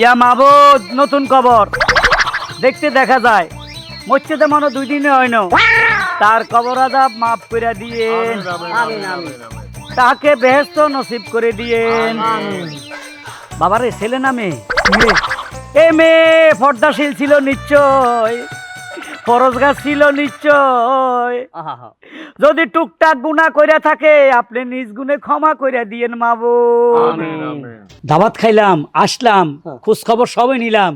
ইয়া মাহবুদ নতুন কবর দেখতে দেখা যায় মসজিদে মনে দুই দিনে হয় না। তার কবর আজাব মাফ করে দিয়ে তাকে বেহেস্ত নসিব করে দিয়ে বাবারে ছেলে নামে মেয়ে? এ মেয়ে পর্দাশীল ছিল নিশ্চয়। ফরজগার ছিল নিশ্চয়। যদি টুকটাক গুণা কইরা থাকে আপনি নিজ গুণে ক্ষমা কইরা দিয়েন মাবু দাবাত খাইলাম আসলাম খোঁজ খবর সবই নিলাম।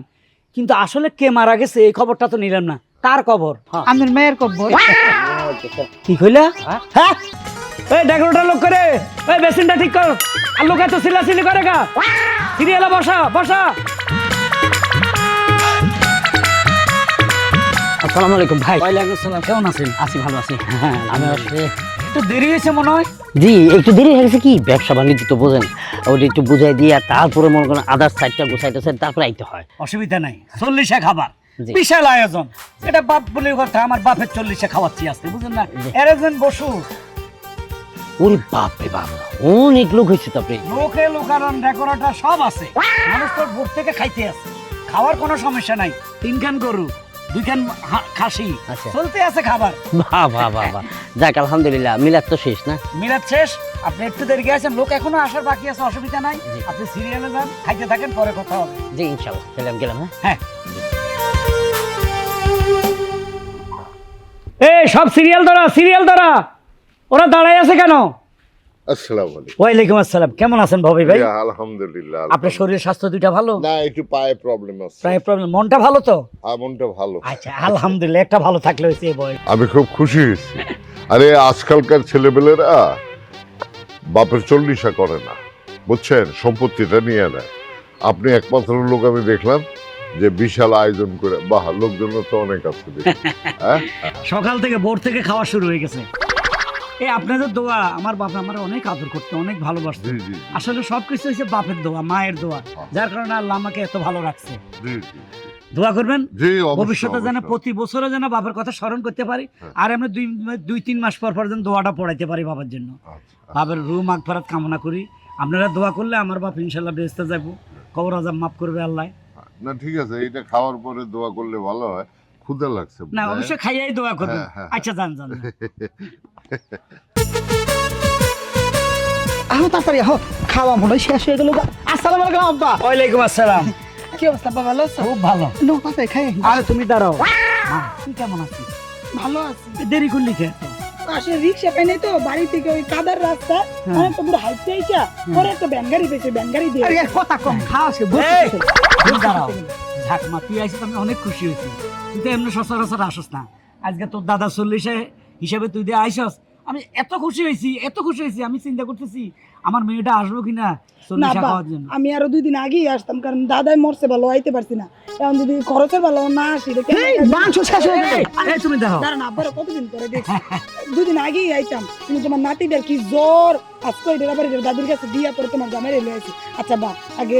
কিন্তু আসলে কে মারা গেছে এই খবরটা তো নিলাম না। কার খবর? আপনার মেয়ের কব্বর কি কইলা? হ্যাঁ। এই ডেকোরেটর লোক করে। এই বেসিনটা ঠিক কর। আর লোক এত সিলাসিলি করে গা। সিরিয়ালে বসা বসা। আসসালামু আলাইকুম ভাই। ওয়ালাইকুম আসসালাম কেমন আছেন? আছি ভালো আছি। হ্যাঁ আমি আসলে একটু দেরি হয়েছে মনে হয়। জি একটু দেরি হয়ে গেছে কি? ব্যবসা বাণিজ্য তো বোঝেন। ওটা একটু বুঝাই দিয়ে তারপরে মনে করেন আদার সাইডটা গুছাইতেছে তারপরে আইতে হয়। অসুবিধা নাই। চল্লিশে খাবার। বিশাল আয়োজন। এটা বাপ বলে কথা আমার বাপের চল্লিশে খাওয়াচ্ছি আজকে বুঝলেন না। অ্যারেঞ্জমেন্ট বসু। ওরে বাপ রে বাপ অনেক লোক হয়েছে তো আপনি। লোকে লোকারণ ডেকোরেটর সব আছে। মানুষ তো ভোর থেকে খাইতে আছে খাওয়ার কোনো সমস্যা নাই। তিনখান গরু। দুইখান খাসি। আচ্ছা। চলতে আছে খাবার। বাহ বাহ বাহ বাহ। যাক আলহামদুলিল্লাহ মিলাদ তো শেষ না? মিলাদ শেষ। আপনি একটু দেরি গেছেন লোক এখনও আসার বাকি আছে অসুবিধা নাই। আপনি সিরিয়ালে যান খাইতে থাকেন পরে কথা হবে। জি তাহলে আমি গেলাম হ্যাঁ? হ্যাঁ। এই সব সিরিয়াল ধরা সিরিয়াল ধরা ওরা দাঁড়ায় আছে কেন? আসসালামু আলাইকুম। ওয়ালাইকুম আসসালাম। কেমন আছেন ভবি ভাই? আলহামদুলিল্লাহ আপনার শরীর স্বাস্থ্য দুইটা ভালো? না একটু পায়ে প্রবলেম আছে। প্রায় প্রবলেম মনটা ভালো তো? আর মনটা ভালো। আচ্ছা আলহামদুলিল্লাহ একটা ভালো থাকলে হয়েছে এই বয়স। আমি খুব খুশি হয়েছি। আরে আজকালকার ছেলেপেলেরা বাপের চল্লিশা করে না। বুঝছেন? সম্পত্তিটা নিয়ে নেয়। আপনি একমাত্র লোক আমি দেখলাম যে বিশাল আয়োজন করে বাহ লোকজন তো অনেক আছে হ্যাঁ? সকাল থেকে ভোর থেকে খাওয়া শুরু হয়ে গেছে। এই আপনাদের দোয়া আমার বাপ আমার অনেক আদর করতো অনেক ভালোবাসতো। আসলে সবকিছু হচ্ছে বাপের দোয়া মায়ের দোয়া যার কারণে আল্লাহ আমাকে এত ভালো রাখছে। দোয়া করবেন? ভবিষ্যতে যেন প্রতি বছরে যেন বাবার কথা স্মরণ করতে পারি হ্যাঁ। আর আমরা দুই দুই তিন মাস পর পর যেন দোয়াটা পড়াইতে পারি বাবার জন্য। বাবার রু মাগফারাত কামনা করি। আপনারা দোয়া করলে আমার বাপ ইনশাল্লাহ বেহেস্তে যাব কবর আজাব মাফ করবে আল্লাহ। না ঠিক আছে এটা খাওয়ার পরে দোয়া করলে ভালো হয়। ক্ষুধা লাগছে। না অবশ্যই খাইয়াই দোয়া করবেন। হ্যাঁ, হ্যাঁ, আচ্ছা যান যান। আহ তাড়াতাড়ি আহ খাওয়া মনে শেষ হয়ে গেল আসসালামু আলাইকুম আব্বা। ওয়ালাইকুম আসসালাম। কি অবস্থা আব্বা ভালো আছো? খুব ভালো। নো তাড়াতাড়ি খাই। আরে তুমি দাঁড়াও। তুই কেমন আছিস ভালো আছি। দেরি করলি আসলে রিক্সা পাই নাই তো বাড়ি থেকে ওই কাদার রাস্তা। হ্যাঁ। অনেক তো পুরো হাইটে আইসা পরে একটা ব্যাঙ্গারি পেয়েছে ব্যাঙ্গারি দিয়ে। আরে কথা কম খাওয়া তুই দাঁড়াও। ঝাঁকমা তুই আইসিস আমি অনেক খুশি হয়েছি। তুই তো এমনি সচরাচর আসস না। আজকে তোর দাদা চল্লিশে হিসাবে তুই দিয়ে আইসস আমি এত খুশি হয়েছি এত খুশি হয়েছি আমি চিন্তা করতেছি আমার মেয়েটা আসব কিনা আমি আরও দুই দিন আগেই আসতাম কারণ দাদাই মরছে ভালো আইতে পারছি না। এখন যদি খরচের ভালো না আসি মাংস শেষ হয়ে তুমি দেখো। আব্বার কতদিন পরে দেখছি? দুদিন আগেই আইতাম। কিন্তু তোমার নাতিটার কি জ্বর? আজকে ওই ডেরা বাড়ির দাদুর কাছে দিয়া পরে তোমার জামাই এলে আছি আচ্ছা বা আগে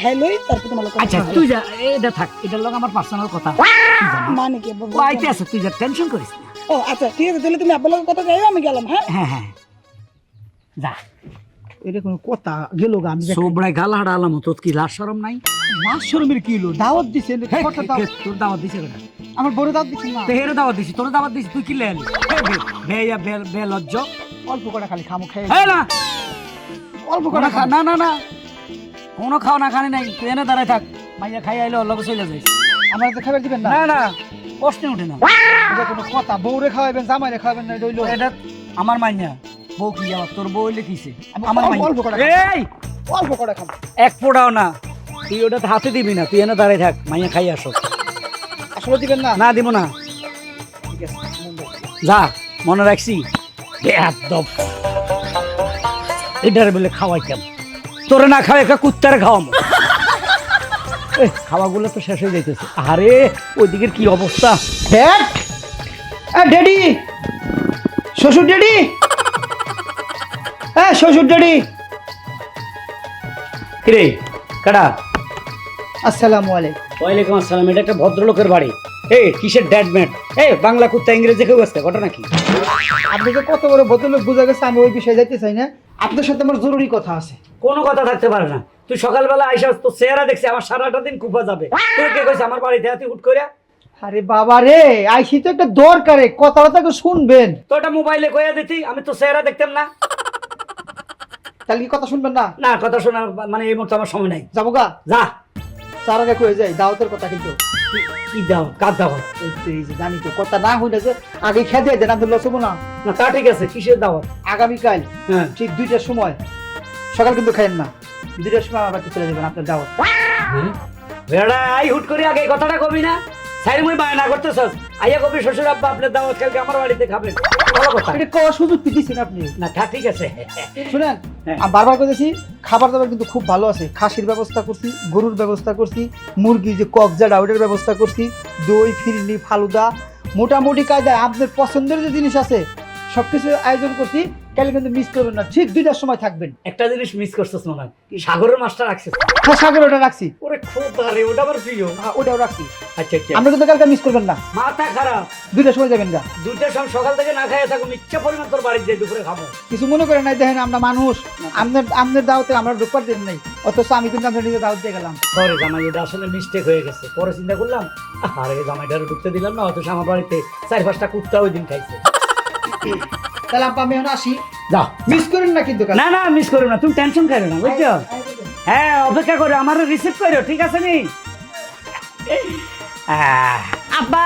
খাই লই তারপর তোমার আচ্ছা তুই যা এটা থাক এটার লোক আমার পার্সোনাল কথা। মানে কি আইতে আছে তুই যা টেনশন করিস না। ও আচ্ছা ঠিক আছে তাহলে তুমি আব্বার কথা যাই আমি গেলাম হ্যাঁ? হ্যাঁ হ্যাঁ। যা। এটা কোনো কথা গেল গা আমি সোবড়ায় গাল হাড়া আলাম তোর কি লাশ সরম নাই? শরমের কি হলো? দাওয়াত দিছে তোর দাওয়াত দিছে কেটা? আমার বড় দাওয়াত দিছে না তেহেরে দাওয়াত দিছি তোর দাওয়াত দিছি তুই কি বেয়া বে বে লজ্জ। অল্প করে খালি খামো খাই এই না। অল্প করে খা না না না। কোনো খাওয়া না খানি নাই তুই এনে দাঁড়ায় থাক। মাইয়া খাই আইলে লগে চলে যাইস। আমার তো খাবার দিবেন না? না না। প্রশ্নে উঠে না। এটা কোনো কথা বউরে খাওয়াবেন জামাইরে খাওয়াবেন না দইলো এটা আমার মাইয়া বউ কি আমার তোর বউ লিখিছে আমার অল্প- করে এই! অল্প করে এক ফোটাও না। তুই ওটাতে হাতে দিবি না তুই এনে দাঁড়ায় থাক মাইয়া খাই আসো। আসলে দিবেন না? না দিব না। ঠিক আছে যা মনে রাখছি। বেয়াদব। এটারে বলে খাওয়াই কেন তোরে না খাওয়াই একটা কুত্তারে খাওয়াবো এই খাওয়াগুলো তো শেষ হয়ে যাইতেছে। আরে ওইদিকের কি অবস্থা? Dad daddy! শ্বশুর ড্যাডি! এ শ্বশুর ড্যাডি! কিরে কাটা আসসালামু আলাইকুম। ওয়ালাইকুম আসসালাম এটা একটা ভদ্রলোকের বাড়ি। এই কিসের ড্যাড ম্যাট এই বাংলা কুত্তা ইংরেজি কেউ আসছে ঘটনা কি? আপনি যে কত বড় ভদ্রলোক বোঝা গেছে আমি ওই বিষয়ে যাইতে চাই না। আপনার সাথে আমার জরুরি কথা আছে। কোনো কথা থাকতে পারে না। তুই সকালবেলা আইসাস তো চেহারা দেখছি আমার সারাটা দিন কুপা যাবে। তুই কে কইছে আমার বাড়িতে তুই হুট করে আরে বাবা রে আইসি তো একটা দরকারে কথাটা তাকে শুনবেন। তো ওটা মোবাইলে কইয়া দিতি আমি তো চেহারা দেখতাম না। তাহলে কি কথা শুনবেন না? না কথা শোনার মানে এই মুহূর্তে আমার সময় নাই। যাব গা? যা। তার আগে কয়ে যাই দাওয়াতের কথা কিন্তু। কি- দাও কার দাও এই যে জানি তো কথা না হইলে যে আগে খেতে দেন আমি লসবো না। না তা ঠিক আছে কিসের দাওয়াত? আগামীকাল হ্যাঁ। ঠিক দুইটার সময়। সকাল কিন্তু খাইন না। দুইটার সময় আমার বাড়িতে চলে যাবেন আপনার দাওয়াত। বেড়া আই হুট করে আগে এই কথাটা কবি না। সাইড মুই বায়না করতেছস। আইয়া কবি শ্বশুর আব্বা আপনার দাওয়াত কালকে আমার বাড়িতে খাবেন। ভালো কথা। এটা সুযোগ আপনি। না তা ঠিক আছে। শুনেন হ্যাঁ। আমি বারবার করেছি খাবার দাবার কিন্তু খুব ভালো আছে। খাসির ব্যবস্থা করছি গরুর ব্যবস্থা করছি মুরগি যে কবজা ডাউডের ব্যবস্থা করছি দই ফিরনি ফালুদা। মোটামুটি কায়দায় আপনার পছন্দের যে জিনিস আছে সবকিছু আয়োজন করছি কালে কিন্তু মিস করবেন না। ঠিক দুইটার সময় থাকবেন। একটা জিনিস মিস করছিস মনে হয় সাগরের মাছটা রাখছিস? হ্যাঁ সাগর ওটা রাখছি। ওরে খুব রে ওটা আমার প্রিয়। হ্যাঁ, ওটাও রাখছি। আচ্ছা আচ্ছা। আমরা কিন্তু কালকে মিস করবেন না। মাথা খারাপ। দুইটার সময় যাবেন গা। দুইটার সময় সকাল থেকে না খাইয়া থাকুন ইচ্ছা পরিমাণ তোর বাড়িতে যাই দুপুরে খাব। কিছু মনে করেন নাই দেখেন আমরা মানুষ। আপনার আপনার দাওয়াতে আমরা ঢুকবার দেন নাই। অথচ আমি কিন্তু আপনার নিজে দাওয়াত দিয়ে গেলাম। সরি জামাই এটা আসলে মিস্টেক হয়ে গেছে। পরে চিন্তা করলাম আরে জামাইটারে ঢুকতে দিলাম না অথচ আমার বাড়িতে চার পাঁচটা কুত্তা ওই দিন খাইছে। তাহলে আপা আমি এখন আসি। যাও মিস করেন না কিন্তু না না মিস করো না তুমি টেনশন করো না বুঝছ? হ্যাঁ অপেক্ষা করো আমার রিসিভ করো ঠিক আছে নি? আহ, আব্বা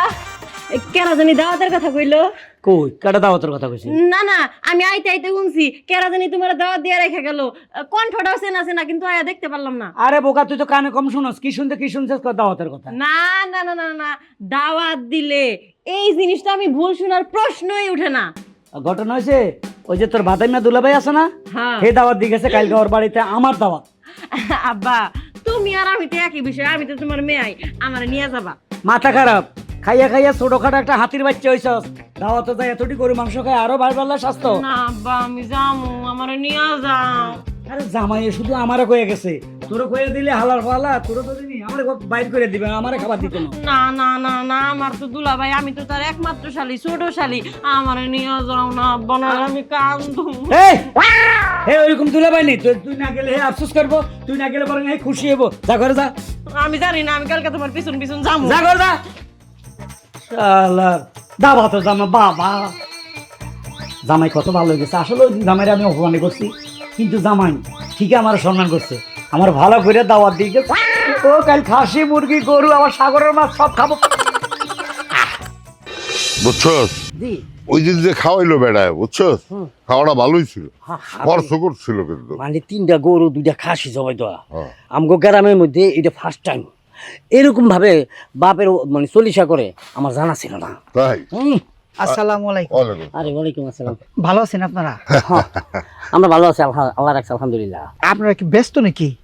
কেন জানি দাওয়াতের কথা কইলো? কই? কাটা দাওয়াতের কথা কইছি। না না আমি আইতে আইতে শুনছি কেরা জানি তোমার দাওয়াত দিয়ে রেখে গেল। কণ্ঠটাও চেনা চেনা কিন্তু আয়া দেখতে পারলাম না। আরে বোকা তুই তো কানে কম শুনস কি শুনতে কি শুনছিস দাওয়াতের কথা। না না না না না দাওয়াত দিলে এই জিনিসটা আমি ভুল শোনার প্রশ্নই উঠে না। ঘটনা হয়েছে ওই যে তোর ভাতাই ভাতাইমা দুলাভাই আছে না হ্যাঁ। হে দাওয়াত দিয়ে গেছে কালকে ওর বাড়িতে আমার দাওয়াত। আব্বা তুমি আর আমি তো একই বিষয় আমি তো তোমার মেয়াই আমার নিয়ে যাবা। মাথা খারাপ। খাইয়া খাইয়া ছোটখাটো একটা হাতির বাচ্চা হইছস। দাওয়াত যায় এতটি গরু মাংস খায় আরও ভাই ভালো স্বাস্থ্য। না আব্বা আমি যাব আমার নিয়ে যাও আরে জামাই শুধু আমারে কয়ে গেছে। তোরে কয়ে দিলে হালার ফালা তোরে তো দিনি আমারে বাইর করে দিবে আমারে খাবার দিত না। না না না না আমার তো দুলা ভাই আমি তো তার একমাত্র শালি ছোট শালি। আমার নিয়ে যাও না আব্বা না আমি কান্দু। এই! হে ওইরকম তুলে পাইনি তুই তুই না গেলে হে আফসোস করব তুই না গেলে বরং হে খুশি হব যা করে যা। আমি জানি না আমি কালকে তোমার পিছন পিছন যাব যা করে যা। শালা দাবা তো জামা বাবা। জামাই কত ভালো হয়ে গেছে। আসলে ওই জামাইরে আমি অপমান করছি কিন্তু জামাই ঠিকই আমার সম্মান করছে। আমার ভালো করে দাওয়াত দিয়ে গেছে। ও কাল খাসি মুরগি গরু আমার সাগরের মাছ সব খাব। বুঝছস? জি। ওই দিন যে খাওয়াইলো বেড়ায় বুঝছস? খাওয়াটা ভালোই ছিল। খরচ করছিল কিন্তু। মানে তিনটা গরু দুইটা খাসি জবাই দেওয়া। হ্যাঁ। আমগো গ্রামের মধ্যে এটা ফার্স্ট টাইম এরকম ভাবে বাপের মানে চল্লিশা করে আমার জানা ছিল না। তাই? হুম, আসসালামু আলাইকুম। আরে ওয়ালাইকুম আসসালাম। ভালো আছেন আপনারা? হ্যাঁ, আমরা ভালো আছি আল্লাহ রাখছে আলহামদুলিল্লাহ। আপনারা কি ব্যস্ত নাকি?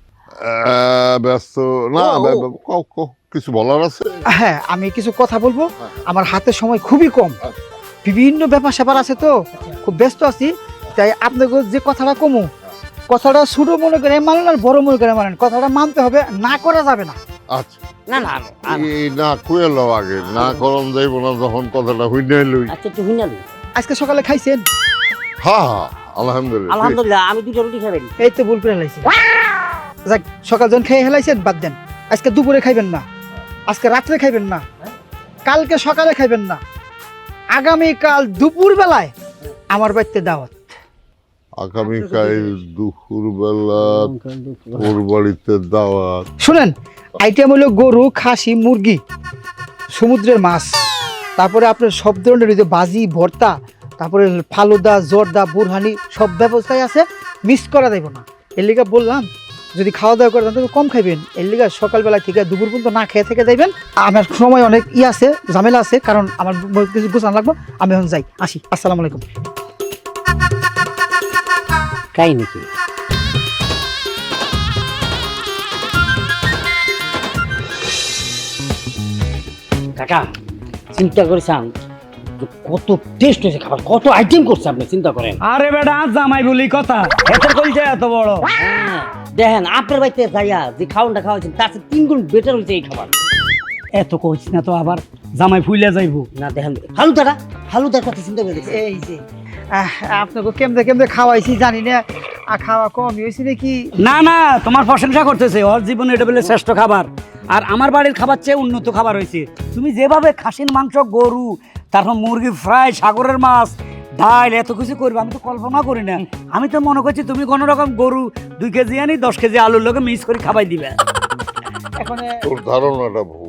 ব্যস্ত না ও, ও। বে- বে- ক- ক- কিছু বলার আছে? হ্যাঁ আমি কিছু কথা বলব। আমার হাতে সময় খুবই কম। বিভিন্ন ব্যাপার স্যাপার আছে তো। খুব ব্যস্ত আছি তাই আপনাকে যে কথাটা কমু কথাটা ছোট মনে করে মানেন আর বড় মনে করে মানেন। কথাটা মানতে হবে না করা যাবে না। আচ্ছা। না না আর- এই না কুয়েলো আগে না করন যাইব না যখন কথাটা হইনে লই। আচ্ছা একটু হুইনা দিন। আজকে সকালে খাইছেন? হ্যাঁ হ্যাঁ আলহামদুলিল্লাহ। আলহামদুলিল্লাহ আমি দুইটা রুটি খাবেন এই তো ভুল করে হেলাইছেন যাক সকাল যখন খেয়ে হেলাইছেন বাদ দেন। আজকে দুপুরে খাইবেন না। আজকে রাত্রে খাইবেন না। কালকে সকালে খাইবেন না। আগামীকাল দুপুর বেলায় আমার বাড়িতে দাওয়াত। আগামীকাল দুপুর বেলা ওর বাড়িতে দাওয়াত। শুনেন আইটেম হলো গরু খাসি মুরগি সমুদ্রের মাছ তারপরে আপনার সব ধরনের ওই যে বাজি ভর্তা তারপরে ফালুদা জর্দা বুরহানি সব ব্যবস্থাই আছে মিস করা দেব না। এর লিগা বললাম যদি খাওয়া দাওয়া করেন তবে কম খাইবেন। এর লিগা সকালবেলা ঠিক আছে দুপুর পর্যন্ত না খেয়ে থেকে যাইবেন। আমার সময় অনেক ই আছে ঝামেলা আছে কারণ আমার কিছু গোছানো লাগবে আমি এখন যাই আসি। আসসালামু আলাইকুম। কাই নাকি? কাকা চিন্তা করেছেন কত টেস্ট হয়েছে খাবার কত আইটেম করছে আপনি চিন্তা করেন। আরে বেটা জামাই বলি কথা। এত কইছে এত বড়। হ্যাঁ দেখেন আপনার বাড়িতে যাইয়া যে খাওয়ানটা খাওয়াইছেন তার চেয়ে তিন গুণ বেটার হয়েছে এই খাবার। এত কইছি না তো আবার জামাই ফুইলা যাইবো। না দেখেন ফালুদাটা ফালুদার কথা চিন্তা করে দেখছেন? এই যে আপনাকে কেমনে কেমনে খাওয়াইছি জানি না। আর খাওয়া কম হয়েছে নাকি? না না তোমার প্রশংসা করতেছে। ওর জীবনে এটা বলে শ্রেষ্ঠ খাবার। আর আমার বাড়ির খাবার চেয়ে উন্নত খাবার হয়েছে। তুমি যেভাবে খাসির মাংস গরু তারপর মুরগি ফ্রাই সাগরের মাছ ডাল এত কিছু করবে আমি তো কল্পনা করি না। আমি তো মনে করছি তুমি কোনো রকম গরু দুই কেজি আনি দশ কেজি আলুর লোকে মিক্স করে খাবাই দিবে। এখন তোর ধারণাটা ভুল।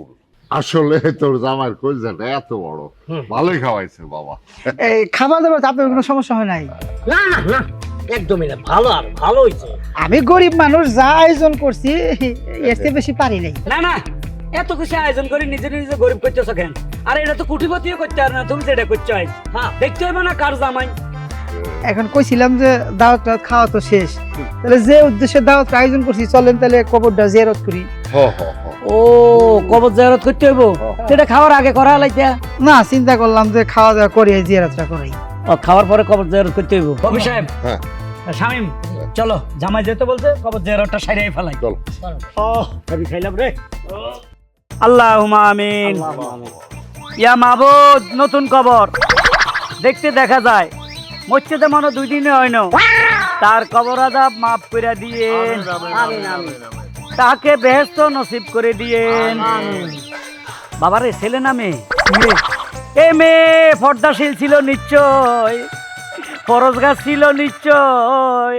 আসলে তোর জামাইয়ের কলজাটা এত বড়। ভালোই খাওয়াইছে বাবা। এই খাবার দাবার তো আপনার কোনো সমস্যা হয় নাই? না না না একদমই না ভালো আর ভালো হয়েছে আমি গরিব মানুষ যা আয়োজন করছি এর চেয়ে বেশি পারি নাই। না না এত কিছু আয়োজন করে নিজে নিজে গরিব করতেছো কেন? আর এটা তো কুটিপতিও করতে আর না তুমি যেটা করছ হ্যাঁ দেখতে হবে না কার জামাই। এখন কইছিলাম যে দাওয়াত টাওয়াত খাওয়া তো শেষ। তাহলে যে উদ্দেশ্যে দাওয়াত আয়োজন করছি চলেন তাহলে কবরটা জিয়ারত করি। হ হ হ। ও কবর জায়রত করতে হইব? সেটা খাওয়ার আগে করা লাইতা? না চিন্তা করলাম যে খাওয়া দাওয়া করি জিয়ারতটা করি। ও খাওয়ার পরে কবর জায়রত করতে হইব? কবি সাহেব। হ্যাঁ। শামিম চলো জামাই যেতে বলছে কবর জায়রতটা ফেলাই। চল। ও ভাবি খাইলাম রে। আল্লাহ আমিন। ইয়া নতুন কবর। দেখতে দেখা যায় মসজিদে মনে দুই দিনে হয় না। তার কবর আজাব মাফ করে দিয়ে। তাকে বেহেস্ত নসিব করে দিয়েন। বাবারে ছেলে না মেয়ে। এ মেয়ে পর্দাশীল ছিল নিশ্চয় ফরজগাছ ছিল নিশ্চয়।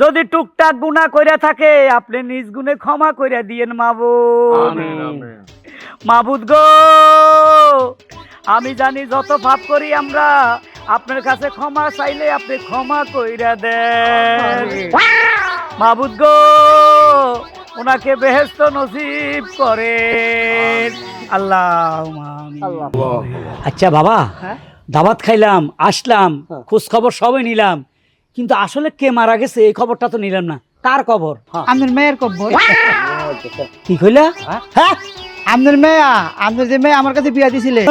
যদি টুকটাক গুণা কইরা থাকে আপনি নিজ গুণে ক্ষমা কইরা দিয়েন মাবুদ মাবুদ গো আমি জানি যত পাপ করি আমরা আপনার কাছে ক্ষমা চাইলে আপনি ক্ষমা কইরা দেন। মাবুদ গো ওনাকে বেহেস্ত নসিব করে আল্লাহ। আচ্ছা বাবা হ্যাঁ? দাবাত খাইলাম আসলাম খোঁজ খবর সবই নিলাম। কিন্তু আসলে কে মারা গেছে এই খবরটা তো নিলাম না। কার খবর? আপনার মেয়ের কবর কি কইলা? হ্যাঁ? আপনার মেয়া আপনার যে মেয়ে আমার কাছে বিয়া দিছিলে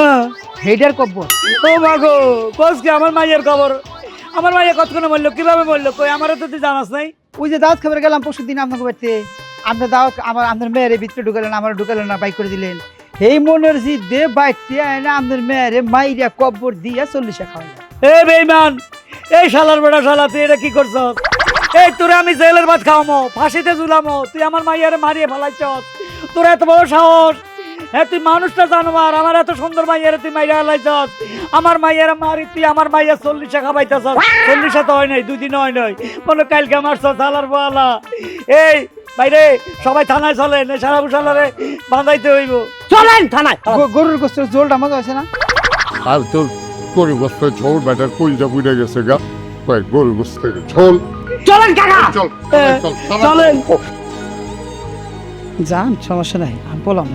হেডার কবর ও মাগো কোস কি আমার মায়ের খবর? আমার মাইয়া কতক্ষণে বলল কীভাবে বলল? কই আমারও তো তুই জানাস নাই। ওই যে দাওয়াত খাবার গেলাম পরশু দিন আপনাকে বাড়িতে। আপনার দাওয়াত আমার আপনার মেয়ের ভিতরে ঢুকালেন আমার ঢুকালেন না বাইক করে দিলেন। এই মনের জি দে বাইতে না আপনার মেয়েরে মাইরিয়া কবর দিয়া চল্লিশে খাওয়াইলাম এ বেইমান এই শালার বেটা শালা তুই এটা কি করছস? এই তোরে আমি জেলের ভাত খাওয়ামো ফাঁসিতে ঝুলামো তুই আমার মাইয়ারে মারিয়ে ফেলাইছস। তোর এত বড় সাহস। হ্যাঁ তুই মানুষটা জানোয়ার আমার এত সুন্দর মাইয়ারে তুই মাইয়া ফেলাইছস আমার মাইয়ারে মারি তুই আমার মাইয়া চল্লিশে খাবাইতেছস। চল্লিশে তো হয় নাই দুই দিন হয় নাই। মনে কালকে মারছস শালার বালা এই বাইরে সবাই থানায় চলে নে সারা বুসালারে বাঁধাইতে হইব। চলেন থানায় গরুর গোস্তের জোলটা মজা আছে না? আর তোর গরু গোস্তের ঝোল ব্যাটার কলজা বুড়ে গেছে গা। কয়েক গরু গোস্তের ঝোল। চলেন কাকা। চল চল চলেন। যান সমস্যা নাই আমি বললাম।